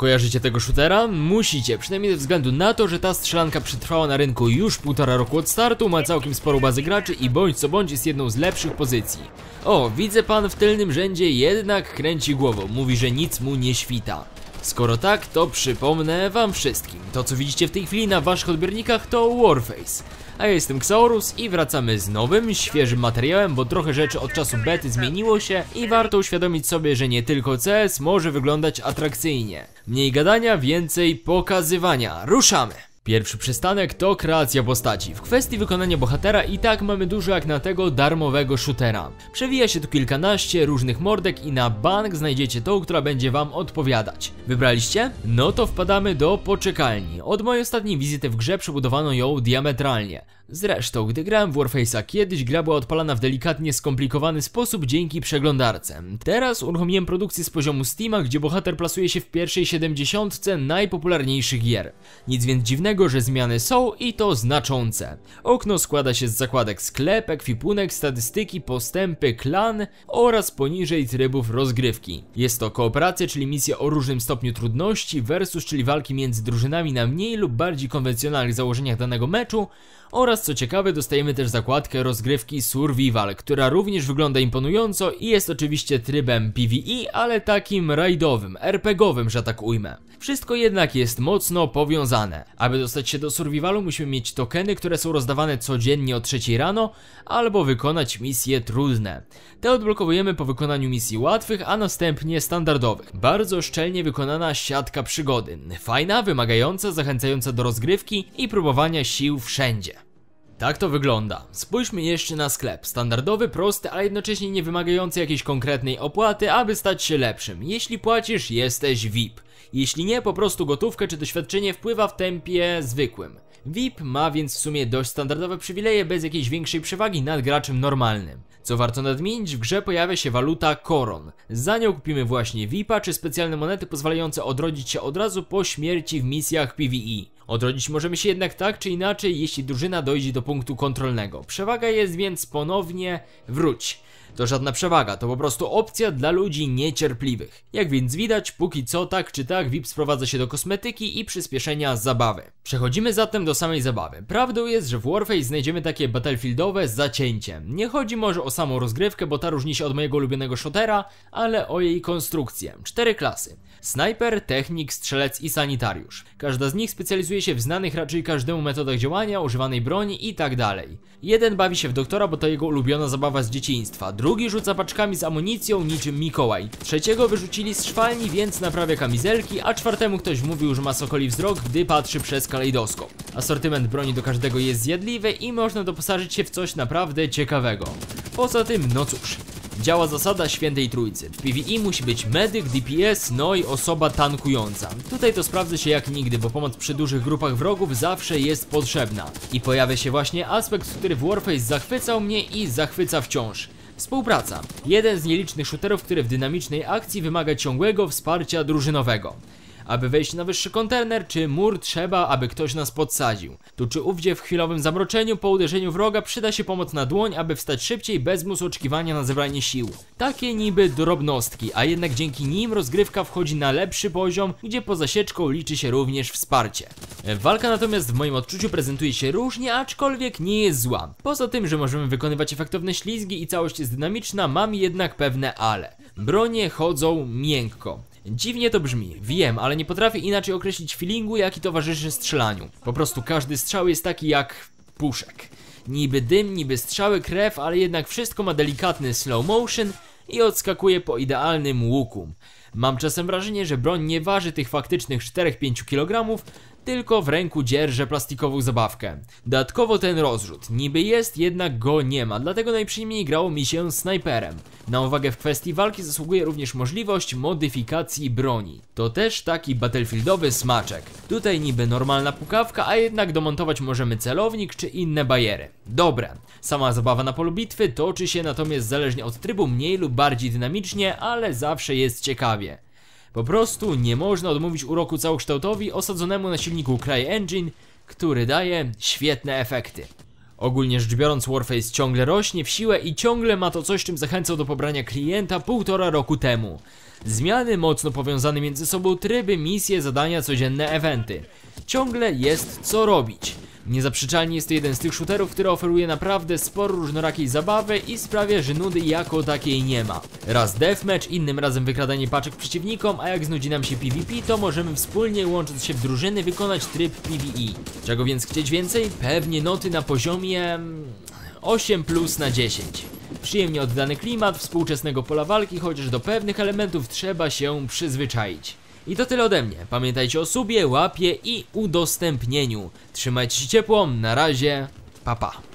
Kojarzycie tego shootera? Musicie, przynajmniej ze względu na to, że ta strzelanka przetrwała na rynku już półtora roku od startu, ma całkiem sporą bazę graczy i bądź co bądź jest jedną z lepszych pozycji. O, widzę pan w tylnym rzędzie jednak kręci głową, mówi, że nic mu nie świta. Skoro tak, to przypomnę wam wszystkim. To co widzicie w tej chwili na waszych odbiornikach to Warface. A ja jestem Xaurus i wracamy z nowym, świeżym materiałem, bo trochę rzeczy od czasu bety zmieniło się i warto uświadomić sobie, że nie tylko CS może wyglądać atrakcyjnie. Mniej gadania, więcej pokazywania. Ruszamy! Pierwszy przystanek to kreacja postaci. W kwestii wykonania bohatera i tak mamy dużo jak na tego darmowego shootera. Przewija się tu kilkanaście różnych mordek i na bank znajdziecie tą, która będzie wam odpowiadać. Wybraliście? No to wpadamy do poczekalni. Od mojej ostatniej wizyty w grze przebudowano ją diametralnie. Zresztą, gdy grałem w Warface'a kiedyś, gra była odpalana w delikatnie skomplikowany sposób dzięki przeglądarce. Teraz uruchomiłem produkcję z poziomu Steama, gdzie bohater plasuje się w pierwszej 70 najpopularniejszych gier. Nic więc dziwnego, że zmiany są i to znaczące. Okno składa się z zakładek sklep, ekwipunek, statystyki, postępy, klan oraz poniżej trybów rozgrywki. Jest to kooperacja, czyli misja o różnym stopniu trudności, versus, czyli walki między drużynami na mniej lub bardziej konwencjonalnych założeniach danego meczu oraz co ciekawe dostajemy też zakładkę rozgrywki Survival, która również wygląda imponująco i jest oczywiście trybem PvE, ale takim rajdowym, RPGowym, że tak ujmę. Wszystko jednak jest mocno powiązane. Aby dostać się do Survivalu musimy mieć tokeny, które są rozdawane codziennie o 3 rano, albo wykonać misje trudne. Te odblokowujemy po wykonaniu misji łatwych, a następnie standardowych. Bardzo szczelnie wykonana siatka przygody. Fajna, wymagająca, zachęcająca do rozgrywki i próbowania sił wszędzie. Tak to wygląda. Spójrzmy jeszcze na sklep. Standardowy, prosty, ale jednocześnie nie wymagający jakiejś konkretnej opłaty, aby stać się lepszym. Jeśli płacisz, jesteś VIP. Jeśli nie, po prostu gotówkę czy doświadczenie wpływa w tempie zwykłym. VIP ma więc w sumie dość standardowe przywileje bez jakiejś większej przewagi nad graczem normalnym. Co warto nadmienić, w grze pojawia się waluta koron. Za nią kupimy właśnie VIPa czy specjalne monety pozwalające odrodzić się od razu po śmierci w misjach PvE. Odrodzić możemy się jednak tak czy inaczej, jeśli drużyna dojdzie do punktu kontrolnego. Przewaga jest więc ponownie wróć. To żadna przewaga, to po prostu opcja dla ludzi niecierpliwych. Jak więc widać, póki co tak czy tak VIP sprowadza się do kosmetyki i przyspieszenia zabawy. Przechodzimy zatem do samej zabawy. Prawdą jest, że w Warface znajdziemy takie battlefieldowe zacięcie. Nie chodzi może o samą rozgrywkę, bo ta różni się od mojego ulubionego shotera, ale o jej konstrukcję. Cztery klasy. Snajper, technik, strzelec i sanitariusz. Każda z nich specjalizuje się w znanych raczej każdemu metodach działania, używanej broni i tak dalej. Jeden bawi się w doktora, bo to jego ulubiona zabawa z dzieciństwa. Drugi rzuca paczkami z amunicją niczym Mikołaj. Trzeciego wyrzucili z szwalni, więc naprawia kamizelki, a czwartemu ktoś wmówił, że ma sokoli wzrok, gdy patrzy przez kalejdoskop. Asortyment broni do każdego jest zjadliwy i można doposażyć się w coś naprawdę ciekawego. Poza tym, no cóż, działa zasada świętej trójcy. W PvE musi być medyk, DPS, no i osoba tankująca. Tutaj to sprawdza się jak nigdy, bo pomoc przy dużych grupach wrogów zawsze jest potrzebna. I pojawia się właśnie aspekt, który w Warface zachwycał mnie i zachwyca wciąż. Współpraca. Jeden z nielicznych shooterów, który w dynamicznej akcji wymaga ciągłego wsparcia drużynowego. Aby wejść na wyższy kontener czy mur trzeba, aby ktoś nas podsadził. Tu czy ówdzie w chwilowym zamroczeniu po uderzeniu wroga przyda się pomoc na dłoń, aby wstać szybciej bez musu oczekiwania na zebranie sił. Takie niby drobnostki, a jednak dzięki nim rozgrywka wchodzi na lepszy poziom, gdzie poza sieczką liczy się również wsparcie. Walka natomiast w moim odczuciu prezentuje się różnie, aczkolwiek nie jest zła. Poza tym, że możemy wykonywać efektowne ślizgi i całość jest dynamiczna, mam jednak pewne ale. Bronie chodzą miękko. Dziwnie to brzmi, wiem, ale nie potrafię inaczej określić feelingu, jaki towarzyszy strzelaniu. Po prostu każdy strzał jest taki jak puszek. Niby dym, niby strzały, krew, ale jednak wszystko ma delikatny slow motion i odskakuje po idealnym łuku. Mam czasem wrażenie, że broń nie waży tych faktycznych 4-5 kg, tylko w ręku dzierżę plastikową zabawkę. Dodatkowo ten rozrzut, niby jest, jednak go nie ma, dlatego najprzyjemniej grało mi się snajperem. Na uwagę w kwestii walki zasługuje również możliwość modyfikacji broni. To też taki battlefieldowy smaczek. Tutaj niby normalna pukawka, a jednak domontować możemy celownik czy inne bariery. Dobre. Sama zabawa na polu bitwy toczy się natomiast zależnie od trybu mniej lub bardziej dynamicznie, ale zawsze jest ciekawie. Po prostu nie można odmówić uroku całokształtowi osadzonemu na silniku CryEngine, który daje świetne efekty. Ogólnie rzecz biorąc, Warface ciągle rośnie w siłę i ciągle ma to coś, czym zachęcał do pobrania klienta półtora roku temu. Zmiany mocno powiązane między sobą tryby, misje, zadania, codzienne eventy. Ciągle jest co robić. Niezaprzeczalnie jest to jeden z tych shooterów, który oferuje naprawdę sporo różnorakiej zabawy i sprawia, że nudy jako takiej nie ma. Raz deathmatch, innym razem wykradanie paczek przeciwnikom, a jak znudzi nam się PvP, to możemy wspólnie łącząc się w drużyny wykonać tryb PvE. Czego więc chcieć więcej? Pewnie noty na poziomie... mm, 8 plus na 10. Przyjemnie oddany klimat współczesnego pola walki, chociaż do pewnych elementów trzeba się przyzwyczaić. I to tyle ode mnie. Pamiętajcie o subie, łapie i udostępnieniu. Trzymajcie się ciepło, na razie, pa pa.